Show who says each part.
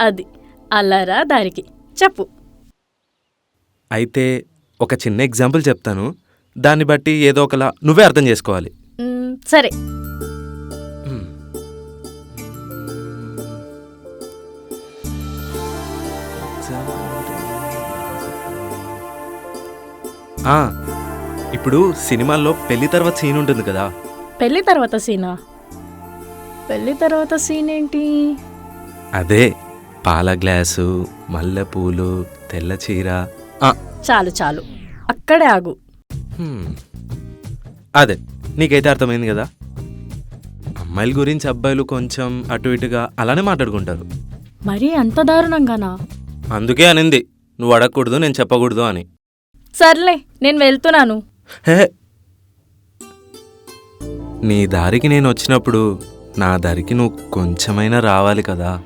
Speaker 1: అది. అల్లరా దారికి. చెప్పు.
Speaker 2: అయితే ఒక చిన్న ఎగ్జాంపుల్ చెప్తాను. దాన్ని బట్టి ఏదో ఒకలా నువ్వే అర్థం చేసుకోవాలి.
Speaker 1: మ్, సరే.
Speaker 2: ఆ, ఇప్పుడు సినిమాల్లో పెళ్ళి తర్వాత సీన్ ఉంటుంది కదా.
Speaker 1: పెళ్ళి తర్వాత సీనా? పెళ్ళి తర్వాత సీన్ ఏంటి?
Speaker 2: అదే. పాల గ్లాసు మల్లెపూలు తెల్ల చీర.
Speaker 1: చాలు చాలు. అక్కడే ఆగు.
Speaker 2: అదే నీకైతే అర్థమైంది కదా? అమ్మాయిల గురించి అబ్బాయిలు కొంచెం అటు ఇటుగా అలానే మాట్లాడుకుంటారు.
Speaker 1: మరీ అంత దారుణంగానా?
Speaker 2: అందుకే అనింది నువ్వు అడగకూడదు నేను చెప్పకూడదు అని.
Speaker 1: సర్లే నేను వెళ్తున్నాను.
Speaker 2: హే. నీ దారికి నేను వచ్చినప్పుడు నా దారికి నువ్వు కొంచెమైనా రావాలి కదా?